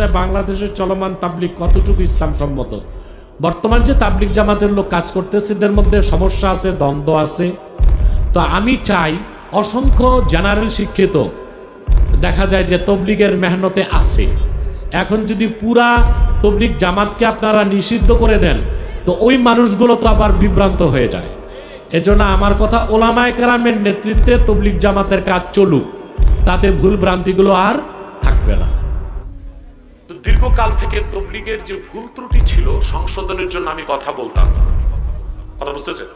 অবস্থায় বাংলাদেশের চলমান তাবলিক কতটুকু ইসলাম সম্মত বর্তমান যে তাবলিক জামাতের লোক কাজ করতেছে, এদের মধ্যে সমস্যা আছে, দ্বন্দ্ব আছে। তো আমি চাই অসংখ্য জেনারেল শিক্ষিত, দেখা যায় যে তবলিগের মেহনতে আছে। এখন যদি পুরা তবলিগ জামাতকে আপনারা নিষিদ্ধ করে দেন, তো ওই মানুষগুলো তো আবার বিভ্রান্ত হয়ে যায়। এজন্য আমার কথা, ওলামায় কেরামের নেতৃত্বে তবলিক জামাতের কাজ চলুক, তাতে ভুল ভ্রান্তিগুলো আর থাকবে না। দীর্ঘকাল থেকে তবলিগের যে ভুল ত্রুটি ছিল, সংশোধনের জন্য আমি কথা বলতাম। কথা বুঝতেছেন?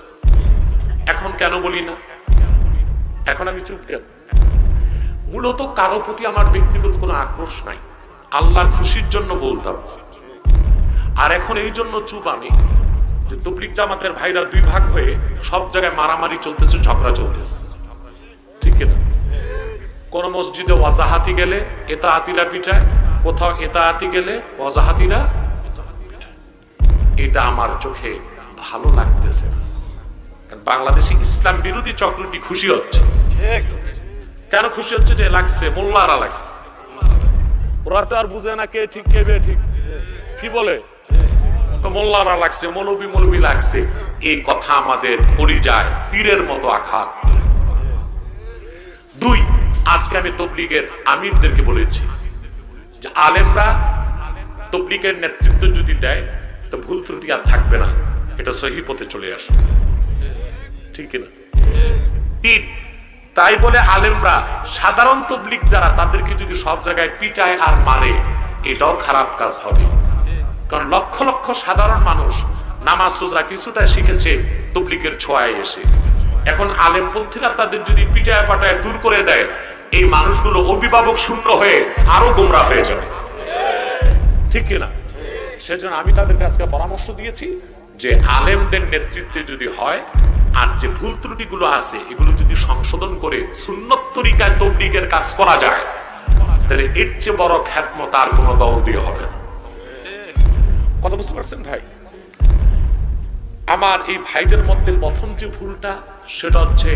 এখন কেন বলি না? এখন আমি চুপ কেন? মূলত কারও প্রতি আমার ব্যক্তিগত কোনো আক্রোশ নাই। আল্লাহর খুশির জন্য বলতাম। আর এখন এই জন্য চুপ আমি যে তবলিগ জামাতের ভাইরা দুই ভাগ হয়ে সব জায়গায় মারামারি চলতেছে, ঝগড়া চলতেছে। ঠিক না কোন মসজিদে ওয়াজাহাতি গেলে এটা আতিরা পিঠায় কোথাও এটা আতি গেলে পিঠায়। এটা আমার চোখে ভালো লাগতেছে। বাংলাদেশে ইসলাম বিরোধী চক্রটি খুশি হচ্ছে। কেন খুশি হচ্ছে যে লাগছে, মোল্লারা লাগছে। ওরা তো আর বুঝে না কে ঠিক, কে বে ঠিক কি বলে? মোল্লারা লাগছে, মৌলবী মৌলবী লাগছে। এই কথা আমাদের পরিযায়, তীরের মতো আঘাত। দুই, আজকে আমি তবলিগের আমিরদেরকে বলেছি আলেমরা তবলিগের নেতৃত্ব যদি দেয়, তো ভুল ত্রুটি আর থাকবে না। এটা সহি পথে চলে আসবে। ঠিক না তিন, তাই বলে আলেমরা সাধারণ তবলিগ যারা, তাদেরকে যদি সব জায়গায় পিটায় আর মারে, এটাও খারাপ কাজ হবে। কারণ লক্ষ লক্ষ সাধারণ মানুষ নামাজ সোজা কিছুটা শিখেছে তবলিকের ছোঁয়ায় এসে। এখন আলেমপন্থীরা তাদের যদি পিটায় পাটায় দূর করে দেয় এই মানুষগুলো অভিভাবক শূন্য হয়ে আরও গোমরা হয়ে যাবে। ঠিক কিনা? সেজন্য আমি তাদেরকে আজকে পরামর্শ দিয়েছি যে আলেমদের নেতৃত্বে যদি হয়, আর যে ভুল ত্রুটিগুলো আছে, এগুলো যদি সংশোধন করে সুন্নত তরিকায় তবলিগের কাজ করা যায়, তাহলে এর চেয়ে বড় খ্যাতমত আর কোনো দল দিয়ে হবে না। কথা বুঝতে পারছেন ভাই? আমার এই ভাইদের মধ্যে প্রথম যে ভুলটা, সেটা হচ্ছে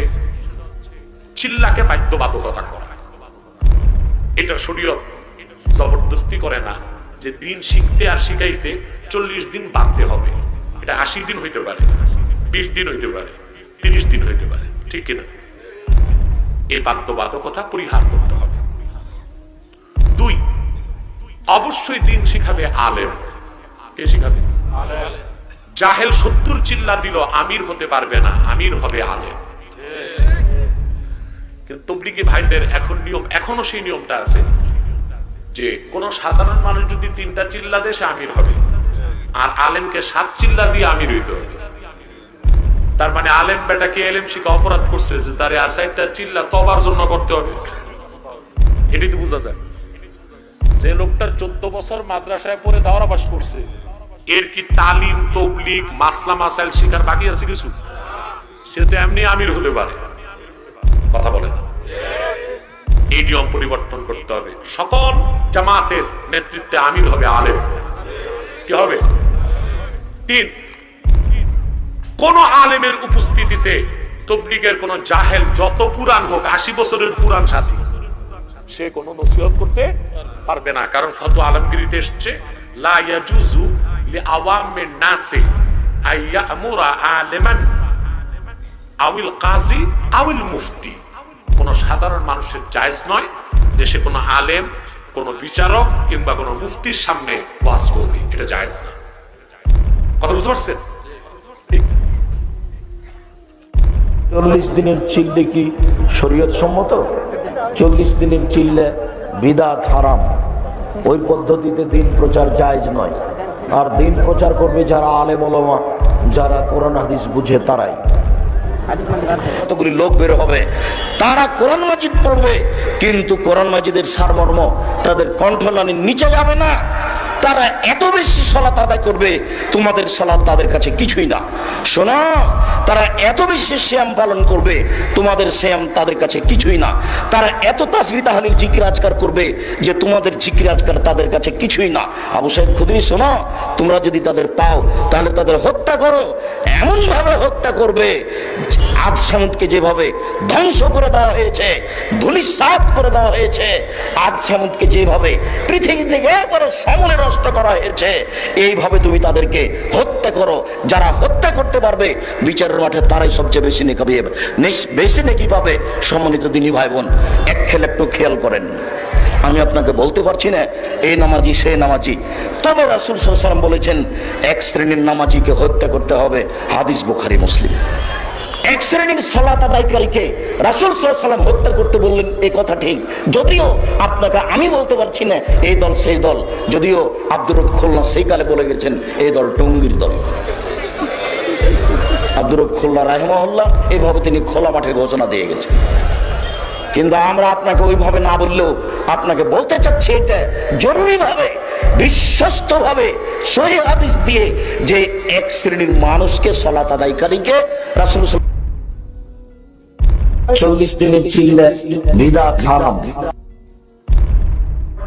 চিল্লাকে বাধ্যবাধকতা করা। এটা শরীয়ত জবরদস্তি করে না যে দিন শিখতে আর শিখাইতে চল্লিশ দিন বাঁধতে হবে। এটা আশি দিন হইতে পারে, বিশ দিন হইতে পারে, তিরিশ দিন হইতে পারে, ঠিক কিনা? এই বাধ্যবাধকতা পরিহার করতে হবে। দুই, অবশ্যই দিন শিখাবে আলেম। কে শিখাবে? জাহেল সত্তর চিল্লা দিল, আমির হতে পারবে না, আমির হবে আলেম। কিন্তু তবলিগি ভাইদের এখন নিয়ম, এখনও সেই নিয়মটা আছে যে কোন সাধারণ মানুষ যদি তিনটা চিল্লা সে আমির হবে। আর আলেমকে সাত চিল্লা দিয়ে আমির হইতে হবে। তার মানে আলেম বেটাকে এলেম শিখা অপরাধ করছে যে তারে আর সাইডটা চিল্লা তবার জন্য করতে হবে। এটাই তো বোঝা যায়। যে লোকটার চোদ্দ বছর মাদ্রাসায় পড়ে দাওরাবাস করছে, এর কি তালিম, তবলিগ, মাসলা, মাসাইল শিকার বাকি আছে কিছু? সে তো এমনি আমির হতে পারে। কথা বলে না। এই নিয়ম পরিবর্তন করতে হবে। সকল জামাতের নেতৃত্বে আমির হবে আলেম। কি হবে? তিন, কোন আলেমের উপস্থিতিতে তবলিগের কোন জাহেল যত পুরান হোক, আশি বছরের পুরান সাথী, সে কোনো নসিহত করতে পারবে না। কারণ ফত আলমগিরিতে এসছে, লা ইয়াজুজু লি আওয়ামিন নাসি আইয়ামুরা আলিমান আউল কাজী আউল মুফতি। কোন সাধারণ মানুষের জায়েজ নয় দেশে কোনো আলেম, কোনো বিচারক কিংবা কোনো মুফতির সামনে ওয়াজ করবে। এটা জায়েজ না। কথা বুঝতে পারছেন? চল্লিশ দিনের চিল্লে কি শরীয়ত সম্মত? চল্লিশ দিনের চিল্লে বিদাত হারাম। ওই পদ্ধতিতে দিন প্রচার জায়জ নয়। আর দিন প্রচার করবে যারা আলেম ওলামা, যারা কোরআন, হাদিস বুঝে তারাই। কতগুলি লোক বের হবে। তারা কোরআন মাজিদ পড়বে, কিন্তু কোরআন মাজিদের সারমর্ম তাদের কণ্ঠনালীর নিচে যাবে না। তারা এত বেশি সলাত আদায় করবে, তোমাদের সলাৎ তাদের কাছে কিছুই না। শোনো, তারা এত বেশি শ্যাম পালন করবে, তোমাদের শ্যাম তাদের কাছে কিছুই না। তারা এত তাসবি তাহানির জিকির আজকার করবে, যে তোমাদের জিকির আজকার তাদের কাছে কিছুই না। আবু সাহেব খুদরি, শোনো, তোমরা যদি তাদের পাও, তাহলে তাদের হত্যা করো। এমন ভাবে হত্যা করবে আজ সামুদকে যেভাবে ধ্বংস করে দেওয়া হয়েছে ধুলিসাত করে দেওয়া হয়েছে আজ সামুদকে যেভাবে পৃথিবী থেকে একবারে সমলে নষ্ট করা হয়েছে, এইভাবে তুমি তাদেরকে হত্যা করো। যারা হত্যা করতে পারবে, বিচারের মাঠে তারাই সবচেয়ে বেশি নেকি পাবে বেশি নেকি পাবে সম্মানিত দিনী ভাই বোন এক খেলে একটু খেয়াল করেন। আমি আপনাকে বলতে পারছি না এই নামাজি, সে নামাজি। তবে রাসুল সাল্লাম বলেছেন, এক শ্রেণির নামাজিকে হত্যা করতে হবে, হাদিস বুখারি, মুসলিম। এক শ্রেণির সলাত আদায়কারীকে রাসুল সাল্লাম হত্যা করতে বললেন এই কথা ঠিক। যদিও আপনাকে আমি বলতে পারছি না, এই দল সেই দল। যদিও আব্দুর খুলনা সেই কালে বলে গেছেন, এই দল টঙ্গির দল। আব্দুর খুলনা রাহমহল্লা এইভাবে তিনি খোলা মাঠে ঘোষণা দিয়ে গেছেন। কিন্তু আমরা আপনাকে ওইভাবে না বললেও আপনাকে বলতে চাচ্ছি এটা জরুরিভাবে বিশ্বস্ত ভাবে সহি হাদিস দিয়ে যে এক শ্রেণির মানুষকে সলাত আদায়কারীকে রাসূল চল্লিশ দিনের চিল্লে বিদাত হারাম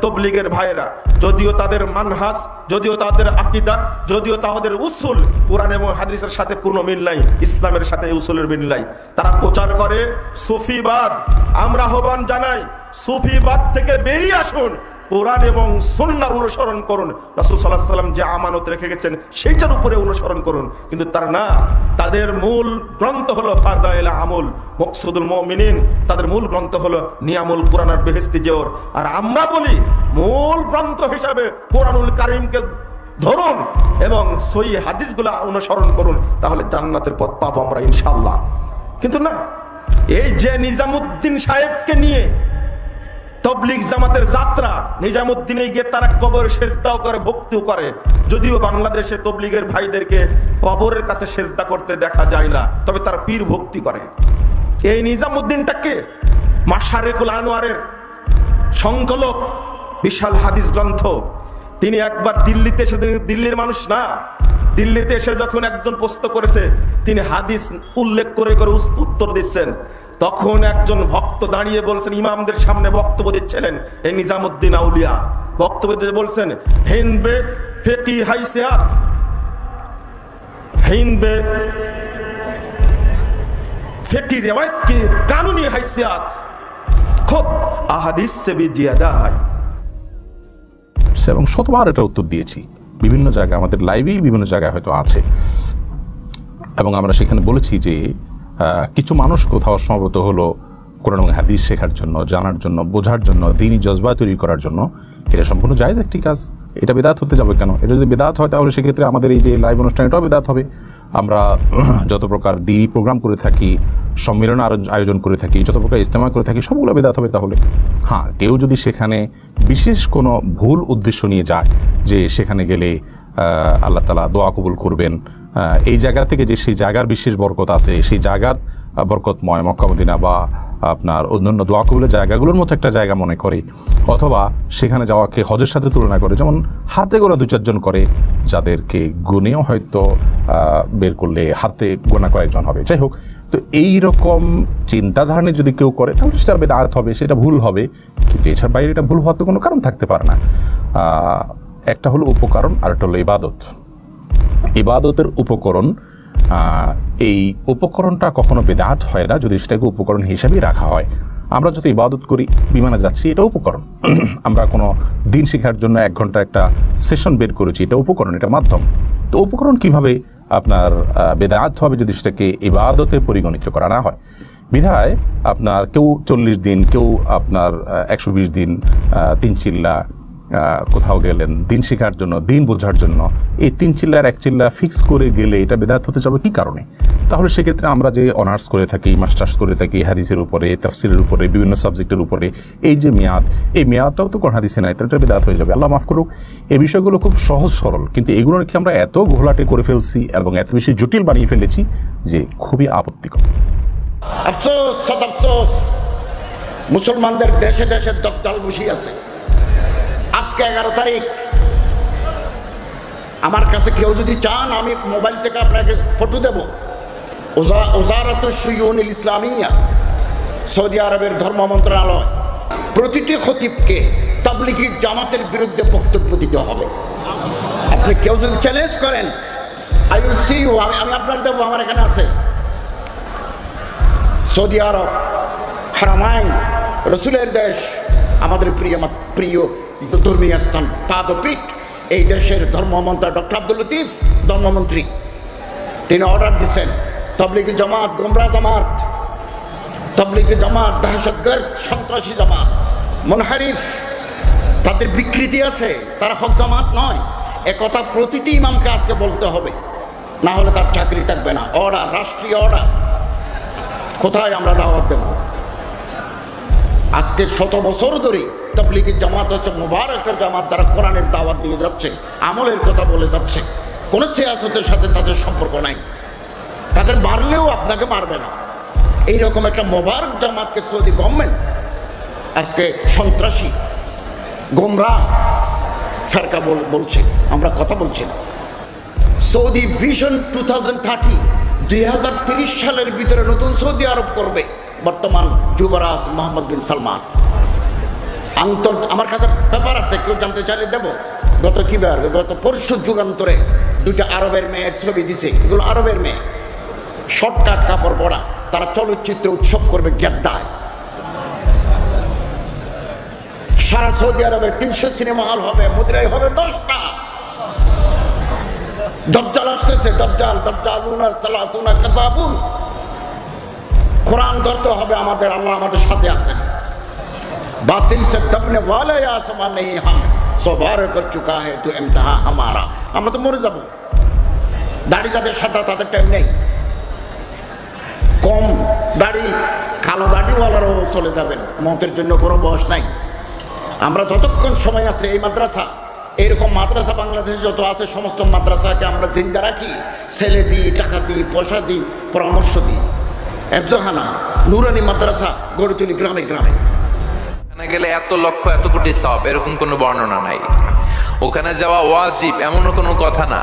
তবলিগের ভাইয়েরা, যদিও তাদের মানহাস যদিও তাদের আকিদা, যদিও তাদের উসুল, কোরআন এবং হাদিসের সাথে কোনো মিল নাই, ইসলামের সাথে উসুলের মিল নাই। তারা প্রচার করে, সুফিবাদ। আমরা আহ্বান জানাই, সুফিবাদ থেকে বেরিয়ে আসুন কোরআন এবং সুন্নার অনুসরণ করুন। রাসূল আলাইহি সাল্লাম যে আমানত রেখে গেছেন, সেইটার উপরে অনুসরণ করুন। কিন্তু তার না, তাদের মূল গ্রন্থ হলো ফাজাইল আমল, মকসুদুল মুমিনিন। তাদের মূল গ্রন্থ হলো নিয়ামুল কোরআন আর বেহেস্তি জোর আর আমরা বলি, মূল গ্রন্থ হিসাবে কোরআনুল কারিমকে ধরুন এবং সই হাদিসগুলো অনুসরণ করুন, তাহলে জান্নাতের পথ পাবো আমরা ইনশাল্লাহ কিন্তু না, এই যে নিজামুদ্দিন সাহেবকে নিয়ে তবলিগ জামাতের যাত্রা নিজামুদ্দিনে গিয়ে তারা কবর সেজদাও করে, ভক্তিও করে। যদিও বাংলাদেশে তবলিগের ভাইদেরকে কবরের কাছে সেজদা করতে দেখা যায় না, তবে তারা পীর ভক্তি করে। এই নিজামুদ্দিনটাকে মাসারেকুল আনোয়ারের সংকলক, বিশাল হাদিস গ্রন্থ। তিনি একবার দিল্লিতে এসে দিল্লির মানুষ না, দিল্লিতে এসে যখন একজন প্রশ্ন করেছে, তিনি হাদিস উল্লেখ করে করে উত্তর দিচ্ছেন। তখন একজন ভক্ত দাঁড়িয়ে বলছেন, ইমামদের সামনে বক্তব্য দিচ্ছিলেন এ নিজামুদ্দিন আউলিয়া। বক্তব্য দিতে বলছেন হিনবে ফেকি হাইসিয়াত। হিনবে ফেকি রেওয়ায়ত কি? কানুনি হাইসিয়াত। খুব আহাদিস সে বি জিয়াদা হয়। এবং শতবার এটা উত্তর দিয়েছি। বিভিন্ন জায়গায় আমাদের লাইভেই বিভিন্ন জায়গায় হয়তো আছে। এবং আমরা সেখানে বলেছি যে কিছু মানুষ কোথাও সমবেত হলো কোরআন হাদিস শেখার জন্য, জানার জন্য, বোঝার জন্য দিনই জজবা তৈরি করার জন্য। এটা সম্পূর্ণ জায়জ একটি কাজ। এটা বেদাত হতে যাবে কেন? এটা যদি বেদাত হয় তাহলে সেক্ষেত্রে আমাদের এই যে লাইভ অনুষ্ঠান, এটাও বেদাত হবে। আমরা যত প্রকার দিনই প্রোগ্রাম করে থাকি, সম্মেলন আরো- আয়োজন করে থাকি, যত প্রকার ইজতেমা করে থাকি, সবগুলো বেদাত হবে তাহলে। হ্যাঁ কেউ যদি সেখানে বিশেষ কোনো ভুল উদ্দেশ্য নিয়ে যায়, যে সেখানে গেলে আল্লাহ তালা দোয়া কবুল করবেন এই জায়গা থেকে যে সেই জায়গার বিশেষ বরকত আছে, সেই জায়গার বরকতময় মক্কামদিনা বা আপনার অন্যান্য দোয়া কবুলের জায়গাগুলোর মতো একটা জায়গা মনে করে। অথবা সেখানে যাওয়াকে হজের সাথে তুলনা করে, যেমন হাতে গোনা দু চারজন করে, যাদেরকে গুনেও হয়তো বের করলে হাতে গোনা কয়েকজন হবে। যাই হোক, তো এই রকম চিন্তাধারণে যদি কেউ করে, তাহলে সেটা বেদাত হবে, সেটা ভুল হবে। কিন্তু এছাড়া বাইরে এটা ভুল হওয়ার তো কোনো কারণ থাকতে পারে না। একটা হলো উপকরণ আর একটা হলো ইবাদত। ইবাদতের উপকরণ এই উপকরণটা কখনো বেদাত হয় না, যদি সেটাকে উপকরণ হিসাবেই রাখা হয়। আমরা যত ইবাদত করি, বিমানে যাচ্ছি, এটা উপকরণ। আমরা কোনো দিন শেখার জন্য এক ঘণ্টা একটা সেশন বের করেছি, এটা উপকরণ, এটা মাধ্যম। তো উপকরণ কীভাবে আপনার বেদাত হবে যদি সেটাকে ইবাদতে পরিগণিত করা না হয়? বিধায় আপনার কেউ চল্লিশ দিন, কেউ আপনার একশো বিশ দিন তিন চিল্লা কোথাও গেলেন, দিন শেখার জন্য, দিন বোঝার জন্য, এই তিন চিল্লার, এক চিল্লা ফিক্স করে গেলে এটা বেদাত হতে যাবে কি কারণে? তাহলে সেক্ষেত্রে আমরা যে অনার্স করে থাকি মাস্টার্স করে থাকি, হাদিসের উপরে তফসিলের উপরে, বিভিন্ন সাবজেক্টের উপরে, এই যে মেয়াদ, এই মেয়াদটাও তো কোন হাদিসে নাই এটা বেদাত হয়ে যাবে। আল্লাহ মাফ করুক, এই বিষয়গুলো খুব সহজ সরল, কিন্তু এগুলো কি আমরা এত ঘোলাটে করে ফেলছি এবং এত বেশি জটিল বানিয়ে ফেলেছি যে খুবই আপত্তিকর। আফসোস মুসলমানদের দেশে দেশে দপ্তল বসি আছে। আজকে এগারো তারিখ। আমার কাছে কেউ যদি চান, আমি মোবাইল থেকে আপনাকে ফটো দেব। ওজা, ওজারত সুইউনিল ইসলামিয়া, সৌদি আরবের ধর্ম মন্ত্রণালয়। প্রতিটি খতিবকে তাবলিগি জামাতের বিরুদ্ধে বক্তব্য দিতে হবে। আপনি কেউ যদি চ্যালেঞ্জ করেন আই উইল সি ইউ আমি আপনার দেবো, আমার এখানে আছে। সৌদি আরব, হারামাইন, রসুলের দেশ আমাদের প্রিয় আমার প্রিয় ধর্মীয় স্থান পাদপীঠ। এই দেশের ধর্মমন্ত্রী ডক্টর আব্দুল লতিফ, ধর্মমন্ত্রী। তিনি অর্ডার দিচ্ছেন তবলিগ জামাত, গোমরা জামাত, তবলিগ জামাত দহশতগর্দ সন্ত্রাসী জামাত। মনহারিফ, তাদের বিকৃতি আছে, তারা হক জামাত নয়। একথা প্রতিটি ইমামকে আজকে বলতে হবে। না হলে তার চাকরি থাকবে না। অর্ডার, রাষ্ট্রীয় অর্ডার। কোথায় আমরা দাওয়াত দেব? আজকে শত বছর ধরে তবলিগের জামাত হচ্ছে মুবারকের জামাত যারা কোরআনের দাওয়াত দিয়ে যাচ্ছে, আমলের কথা বলে যাচ্ছে। কোনো সিয়াসতের সাথে তাদের সম্পর্ক নাই। তাদের মারলেও আপনাকে মারবে না। এইরকম একটা মোবারক জামাতকে সৌদি গভর্নমেন্ট আজকে সন্ত্রাসী, গোমরা, ফেরকা বল- বলছে। আমরা কথা বলছি না। Saudi vision two thousand thirty দুই সালের ভিতরে নতুন সৌদি আরব করবে। বর্তমান যুবরাজ মোহাম্মদ বিন সালমান। আন্তর আমার কাছে পেপার আছে, কেউ জানতে চাইলে দেব। গত কি বার? গত পরশু যুগান্তরে দুইটা আরবের মেয়ের ছবি দিছে। এগুলো আরবের মেয়ে। শর্টকাট কাপড় পরা। তারা চলচ্চিত্র উৎসব করবে গেদ্দায়। সারা সৌদি আরবে তিনশো সিনেমা হল হবে মুদ্রাই হবে দশটা। দজ্জাল আসতেছে, দজ্জাল দজ্জাল উনার তালাতুনা কাতাবুন। কোরআন ধরতে হবে, আমাদের আল্লাহ আমাদের সাথে আছেন। বাতিল সে দবনে ওয়ালে নেই হাম, সবার কর চুকা হে তু ইমতাহা আমারা। আমরা তো মরে যাব। দাড়ি যাদের সাদা, তাদের টাইম নেই। কম দাড়ি, কালো দাড়িওয়ালারাও চলে যাবেন। মতের জন্য কোনো বয়স নাই। আমরা যতক্ষণ সময় আছে এই মাদ্রাসা, এরকম মাদ্রাসা বাংলাদেশে যত আছে, সমস্ত মাদ্রাসাকে আমরা জিন্দা রাখি। ছেলে দিই, টাকা দিই, পয়সা দিই, পরামর্শ দিই। এফজহানা, নুরানি মাদ্রাসা গড়ে তুলি গ্রামে গ্রামে। গেলে এত লক্ষ, এত কোটি সব, এরকম কোনো বর্ণনা নাই। ওখানে যাওয়া ওয়াজিব, এমনও কোনো কথা না।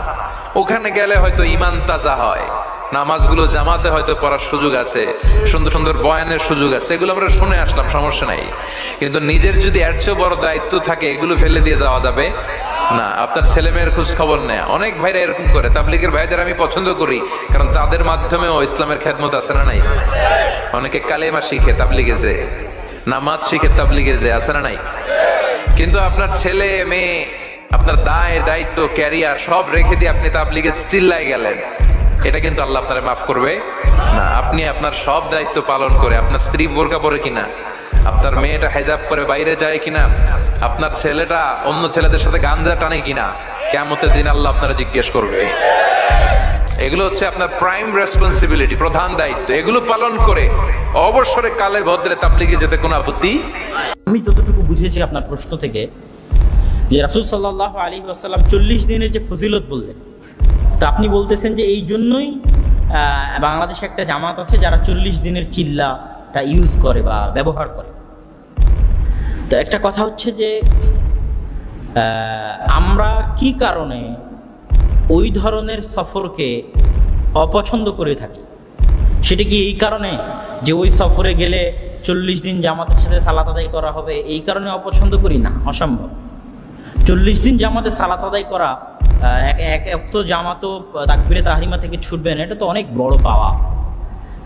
ওখানে গেলে হয়তো ইমান তাজা হয়। নামাজগুলো জামাতে হয়তো পড়ার সুযোগ আছে, সুন্দর সুন্দর বয়ানের সুযোগ আছে, এগুলো আমরা শুনে আসলাম, সমস্যা নাই। কিন্তু নিজের যদি এর চেয়েও বড় দায়িত্ব থাকে, এগুলো ফেলে দিয়ে যাওয়া যাবে। না, আপনার ছেলে মেয়ের খোঁজ খবর নেয়। অনেক ভাইরা এরকম করে। তাবলিগের ভাইদের আমি পছন্দ করি, কারণ তাদের মাধ্যমেও ইসলামের খেদমত আছে না নাই? অনেকে কালেমা শিখে তাবলিগে যে, নামাজ শিখে তাবলিগে যে, আছে না নাই? কিন্তু আপনার ছেলে, মেয়ে, আপনার দায়, দায়িত্ব, ক্যারিয়ার সব রেখে দিয়ে আপনি তাবলিগে চিল্লায় গেলেন। এটা কিন্তু আল্লাহ আপনারে মাফ করবে। না, আপনি আপনার সব দায়িত্ব পালন করে, আপনার স্ত্রী বোরকা পরে কিনা আপনার মেয়েটা হেজাব করে বাইরে যায় কিনা? আপনার ছেলেটা অন্য ছেলেদের সাথে গাঞ্জা টানে কিনা? কেমতের দিন আল্লাহ আপনারা জিজ্ঞেস করবে। এগুলো হচ্ছে আপনার প্রাইম রেসপন্সিবিলিটি প্রধান দায়িত্ব। এগুলো পালন করে অবসরে কালে ভদ্রে তাবলিগে যেতে কোনো আপত্তি? আমি যতটুকু বুঝেছি আপনার প্রশ্ন থেকে, যে রাসুল সাল্লাহ আলী আসাল্লাম চল্লিশ দিনের যে ফজিলত বললেন, তো আপনি বলতেছেন যে এই জন্যই বাংলাদেশে একটা জামাত আছে যারা চল্লিশ দিনের চিল্লাটা ইউজ করে বা ব্যবহার করে। তো একটা কথা হচ্ছে যে আমরা কি কারণে ওই ধরনের সফরকে অপছন্দ করে থাকি? সেটা কি এই কারণে যে ওই সফরে গেলে চল্লিশ দিন জামাতের সাথে সালাত আদায় করা হবে, এই কারণে অপছন্দ করি? না, অসম্ভব। চল্লিশ দিন জামাতে সালাত আদায় করা এক এক তো জামাতও তাকবিরে তাহরিমা থেকে ছুটবেন এটা তো অনেক বড় পাওয়া।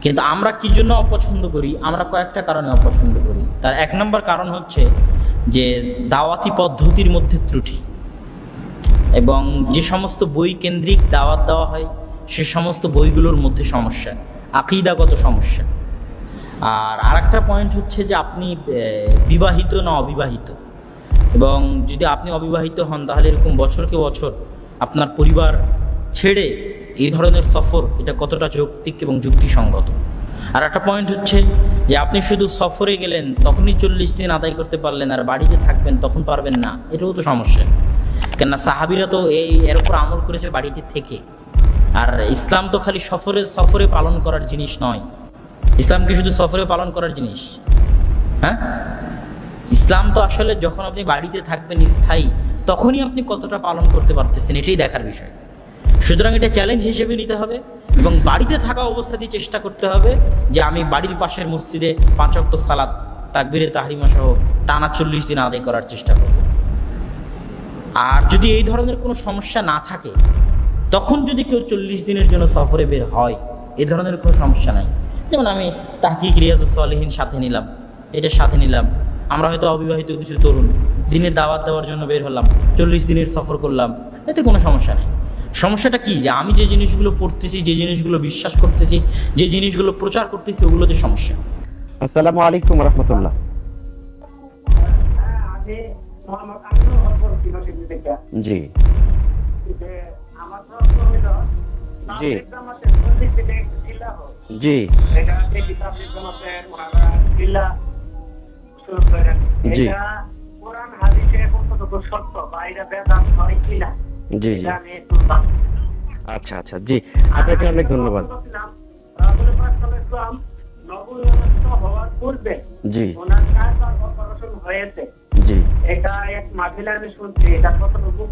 কিন্তু আমরা কি জন্য অপছন্দ করি? আমরা কয়েকটা কারণে অপছন্দ করি। তার এক নম্বর কারণ হচ্ছে যে দাওয়াতি পদ্ধতির মধ্যে ত্রুটি। এবং যে সমস্ত বই কেন্দ্রিক দাওয়াত দেওয়া হয়, সে সমস্ত বইগুলোর মধ্যে সমস্যা, আকিদাগত সমস্যা। আর আরেকটা পয়েন্ট হচ্ছে যে আপনি বিবাহিত না অবিবাহিত? এবং যদি আপনি অবিবাহিত হন, তাহলে এরকম বছরকে বছর আপনার পরিবার ছেড়ে এই ধরনের সফর, এটা কতটা যৌক্তিক এবং যুক্তিসঙ্গত? আর একটা পয়েন্ট হচ্ছে যে আপনি শুধু সফরে গেলেন, তখনই চল্লিশ দিন আদায় করতে পারলেন, আর বাড়িতে থাকবেন, তখন পারবেন না, এটাও তো সমস্যা। কেননা সাহাবিরা তো এই, এর উপর আমল করেছে বাড়িতে থেকে। আর ইসলাম তো খালি সফরে সফরে পালন করার জিনিস নয়। ইসলাম কি শুধু সফরে পালন করার জিনিস। হ্যাঁ? ইসলাম তো আসলে যখন আপনি বাড়িতে থাকবেন স্থায়ী, তখনই আপনি কতটা পালন করতে পারতেছেন, এটাই দেখার বিষয়। সুতরাং এটা চ্যালেঞ্জ হিসেবে নিতে হবে এবং বাড়িতে থাকা অবস্থাতেই চেষ্টা করতে হবে যে আমি বাড়ির পাশের মসজিদে পাঁচ অক্ত সালাদ তাকবিরে তাহারিমা সহ টানা চল্লিশ দিন আদায় করার চেষ্টা করব। আর যদি এই ধরনের কোনো সমস্যা না থাকে, তখন যদি কেউ চল্লিশ দিনের জন্য সফরে বের হয়, এ ধরনের কোনো সমস্যা নাই। যেমন আমি তাহকিক রিয়াজুল সালেহীন সাথে নিলাম, এটা সাথে নিলাম। আমরা হয়তো অবিবাহিত কিছু তরুণ, দিনের দাওয়াত দেওয়ার জন্য বের হলাম, চল্লিশ দিনের সফর করলাম, এতে কোনো সমস্যা নেই। সমস্যাটা কি? যে আমি যে জিনিসগুলো পড়তেছি যে জিনিসগুলো বিশ্বাস করতেছি যে জিনিসগুলো প্রচার করতেছি ওগুলোতে সমস্যা। আসসালামু আলাইকুম রহমতুল্লাহ। জি। যে জি। জি। জি। কোরআন হাদিসে কতটুকু সত্য বা এটা বেদাত হয় কিনা জি জি। আচ্ছা আচ্ছা জি। আপনাকে অনেক ধন্যবাদ। জি। হয়েছে জি। এটা এক মাহফিলে আমি শুনছি এটা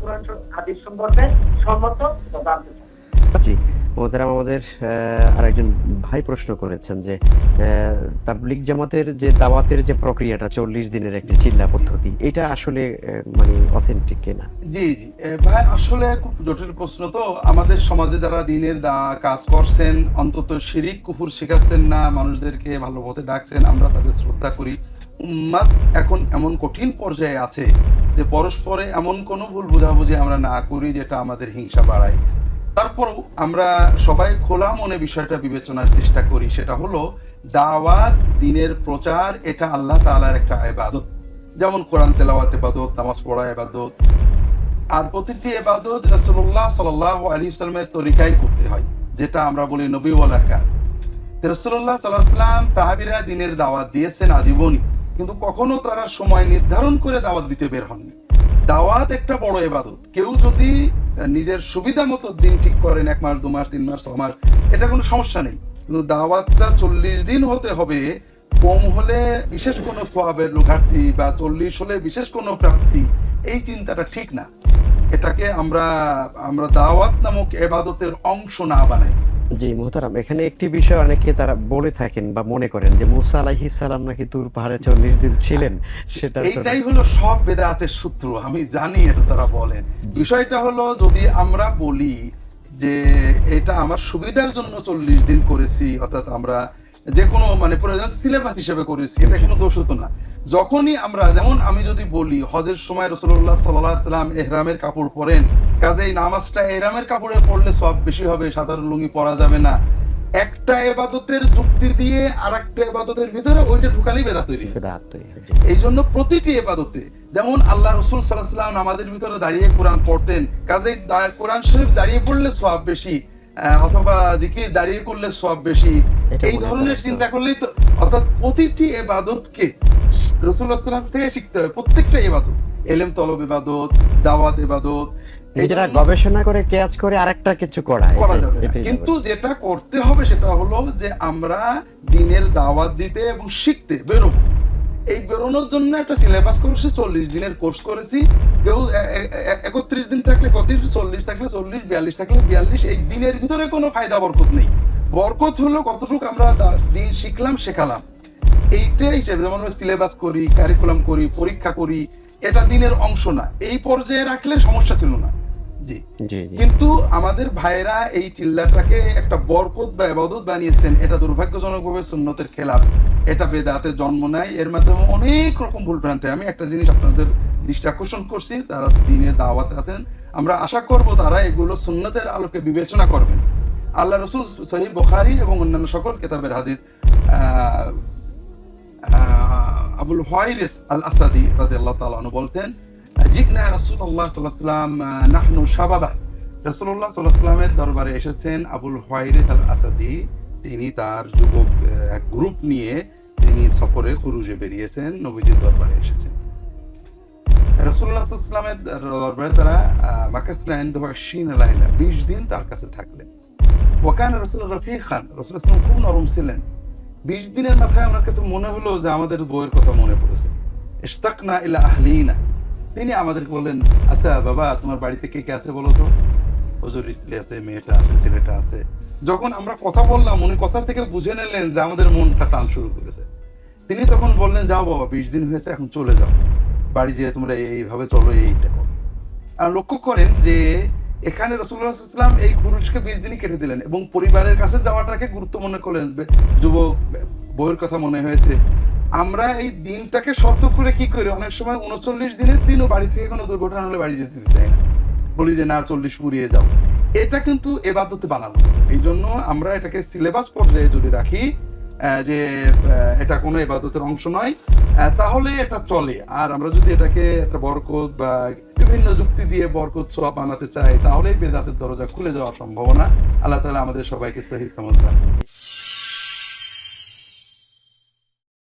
কোরআন হাদিস সম্পর্কে সম্মত মোহতারাম আমাদের আরেকজন ভাই প্রশ্ন করেছেন যে আহ, তাবলিগ জামাতের যে দাওয়াতের যে প্রক্রিয়াটা চল্লিশ দিনের একটি চিল্লা পদ্ধতি এটা আসলে মানে অথেন্টিক কিনা? জি জি। ভাই আসলে খুব জটিল প্রশ্ন তো। আমাদের সমাজে যারা দিনের কাজ করছেন অন্তত শিরিক কুফুর শেখাচ্ছেন না মানুষদেরকে ভালো পথে ডাকছেন আমরা তাদের শ্রদ্ধা করি। উম্মাদ এখন এমন কঠিন পর্যায়ে আছে যে পরস্পরে এমন কোনো ভুল বোঝাবুঝি আমরা না করি যেটা আমাদের হিংসা বাড়ায়। তারপরও আমরা সবাই খোলা মনে বিষয়টা বিবেচনার চেষ্টা করি, সেটা হলো দাওয়াত, দিনের প্রচার, এটা আল্লাহ তাআলার একটা ইবাদত। যেমন কোরআন তেলাওয়াত, ইবাদত, নামাজ পড়া, ইবাদত। আর প্রতিটি এবাদত রসুল্লাহ সাল আলী ইসলামের তরিকায় করতে হয়, যেটা আমরা বলি নবীওয়ালা কাজ। রসুল্লাহ সাল্লাহাম সাহাবিরা দিনের দাওয়াত দিয়েছেন আজীবনই, কিন্তু কখনো তারা সময় নির্ধারণ করে দাওয়াত দিতে বের হননি। দাওয়াত একটা বড় এবাদত কেউ যদি নিজের সুবিধা মতো দিন ঠিক করেন, এক মাস, দু মাস, তিন মাস, ছ মাস, এটা কোনো সমস্যা নেই। কিন্তু দাওয়াতটা চল্লিশ দিন হতে হবে, কম হলে বিশেষ কোনো সোয়াবের ঘাটতি বা চল্লিশ হলে বিশেষ কোনো প্রাপ্তি, এই চিন্তাটা ঠিক না। এটাকে আমরা আমরা দাওয়াত নামক এবাদতের অংশ না বানাই। জি মোহতারাম। এখানে একটি বিষয় অনেকে তারা বলে থাকেন বা মনে করেন যে মুসা আলাইহি সালাম নাকি তুর পাহাড়ে চল্লিশ দিন ছিলেন সেটা এইটাই হলো সব বেদাতের সূত্র আমি জানি এটা তারা বলেন বিষয়টা হলো যদি আমরা বলি যে এটা আমার সুবিধার জন্য চল্লিশ দিন করেছি অর্থাৎ আমরা যে কোনো মানে প্রয়োজন সিলেবাস হিসেবে করেছি এটা কোনো দোষ হতো না। যখনই আমরা যেমন আমি যদি বলি হজের সময় রসুল্লাহ সাল্লাম এহরামের কাপড় পরেন কাজেই নামাজটা এহরামের কাপড়ে পড়লে সব বেশি হবে সাধারণ লুঙ্গি পরা যাবে না। একটা এবাদতের যুক্তি দিয়ে আর একটা এবাদতের ভিতরে ওইটা ঢুকালেই বেদা তৈরি। এই জন্য প্রতিটি এবাদতে যেমন আল্লাহ রসুল সাল্লাহাম আমাদের ভিতরে দাঁড়িয়ে কোরআন পড়তেন কাজে কোরআন শরীফ দাঁড়িয়ে পড়লে সব বেশি অথবা জিকির দাঁড়িয়ে করলে সব বেশি। এই ধরনের চিন্তা করলেই তো অর্থাৎ প্রতিটি এবাদতকে রসুল্লাহ সাল্লাম থেকে শিখতে হবে। প্রত্যেকটা এবাদত এলেম তলব এবাদত দাওয়াত এবাদত এই গবেষণা করে কেয়াজ করে আরেকটা কিছু করা কিন্তু যেটা করতে হবে সেটা হলো যে আমরা দিনের দাওয়াত দিতে এবং শিখতে বেরোবো। এই বেরোনোর জন্য একটা সিলেবাস করেছি চল্লিশ দিনের কোর্স করেছি। কেউ একত্রিশ দিন থাকলে কত্রিশ চল্লিশ থাকলে চল্লিশ বিয়াল্লিশ থাকলে বিয়াল্লিশ এই দিনের ভিতরে কোনো ফায়দা বরকত নেই। বরকত হলো কতটুকু আমরা দিন শিখলাম শেখালাম। এইটাই হিসেবে যেমন আমরা সিলেবাস করি কারিকুলাম করি পরীক্ষা করি এটা দিনের অংশ না। এই পর্যায়ে রাখলে সমস্যা ছিল না। জি। কিন্তু আমাদের ভাইরা এই চিল্লাটাকে একটা বরকত বা এবাদত বানিয়েছেন। এটা দুর্ভাগ্যজনকভাবে সুন্নতের খেলাফ। এটা বেদাতে জন্ম নেয় এর মাধ্যমে অনেক রকম ভুল ভ্রান্তি। আমি একটা জিনিস আপনাদের দৃষ্টি আকর্ষণ করছি। তারা দিনের দাওয়াতে আছেন। আমরা আশা করব তারা এগুলো সুন্নতের আলোকে বিবেচনা করবেন। আল্লাহ রসুল সহি বখারি এবং অন্যান্য সকল কেতাবের হাদিস আবুল হাইরিস আল আসাদি রাদিয়াল্লাহু তাআলা আনহু বলতেন আলাইহি ওয়াসাল্লাম আহ, নাহনু সাল্লাল্লাহু আলাইহি ওয়াসাল্লামের দরবারে এসেছেন আবুল হাইরিস আল আসাদি তিনি তার যুবক এক গ্রুপ নিয়ে তিনি সফরে খুরুজে বেরিয়েছেন নবীজির দরবারে এসেছেন। আলাইহি ওয়াসাল্লামের দরবারে তারা মাকাসনা ইনদাহু 20 লাইলা 20 দিন তার কাছে থাকলেন। ওয়াকান রাসূল রাসূল সাল্লাল্লাহু আলাইহি ওয়াসাল্লাম খুব নরম ছিলেন। বিশ দিনের মাথায় আমার কাছে মনে হলো যে আমাদের বউয়ের কথা মনে পড়েছে। ইশতাকনা ইলা আহলিনা। তিনি আমাদেরকে বললেন আচ্ছা বাবা, তোমার বাড়িতে কে কে আছে বলো তো? হুজুর, স্ত্রী আছে, মেয়েটা আছে, ছেলেটা আছে। যখন আমরা কথা বললাম, উনি কথা থেকে বুঝে নিলেন যে আমাদের মনটা টান শুরু করেছে। তিনি তখন বললেন, যাও বাবা, বিশ দিন হয়েছে, এখন চলে যাও। বাড়ি যেয়ে তোমরা এইভাবে চলো, এইটা করো। আর লক্ষ্য করেন যে এখানে রসুল্লাহ ইসলাম এই পুরুষকে বিশ দিনই কেটে দিলেন এবং পরিবারের কাছে যাওয়াটাকে গুরুত্ব মনে করলেন। যুবক বইয়ের কথা মনে হয়েছে। আমরা এই দিনটাকে শর্ত করে কি করি? অনেক সময় উনচল্লিশ দিনের দিনও বাড়ি থেকে কোনো দুর্ঘটনা হলে বাড়ি যেতে চাই না। বলি যে, না, চল্লিশ পুড়িয়ে যাও। এটা কিন্তু এবাদতে বানানো। এই জন্য আমরা এটাকে সিলেবাস পর্যায়ে যদি রাখি যে এটা কোনো এবাদতের অংশ নয়। তাহলে এটা চলে। আর আমরা যদি এটাকে একটা বরকত বা বিভিন্ন যুক্তি দিয়ে বরকত সোয়া বানাতে চাই তাহলে বেদাতের দরজা খুলে যাওয়ার সম্ভাবনা। আল্লাহ তালা আমাদের সবাইকে সহি রাখে